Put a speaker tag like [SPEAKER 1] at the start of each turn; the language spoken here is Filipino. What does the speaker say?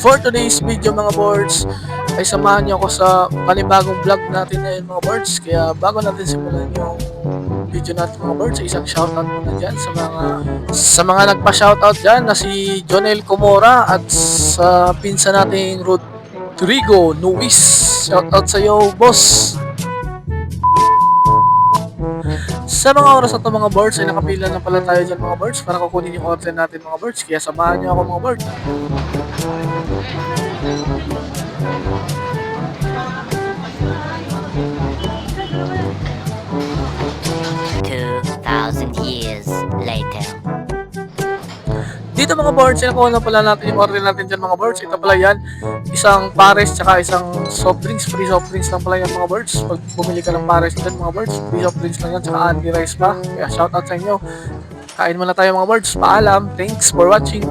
[SPEAKER 1] For today's video mga boards, ay samahan niyo ako sa panibagong vlog natin ngayon mga boards. Kaya bago natin simulan yung video natin mga boards, isang shoutout muna dyan sa mga sa mga nagpa-shoutout dyan na si Jonel Comora at sa pinsa nating Rodrigo Nuis. Shoutout sa iyo, boss! Sa mga oras na to mga boards ay nakapila na pala tayo dyan mga boards para kukunin yung order natin mga boards. Kaya samahan niyo ako mga boards.
[SPEAKER 2] Two thousand years.
[SPEAKER 1] Dito mga boards, nakuha na pala natin yung order natin dyan mga boards. Ito pala yan, isang pares tsaka isang soft drinks. Free soft drinks lang pala yan mga boards. Pag bumili ka ng pares dyan mga boards, free soft drinks lang yan tsaka Andy Rice pa. Kaya shoutout sa inyo. Kain muna tayo mga boards. Paalam. Thanks for watching.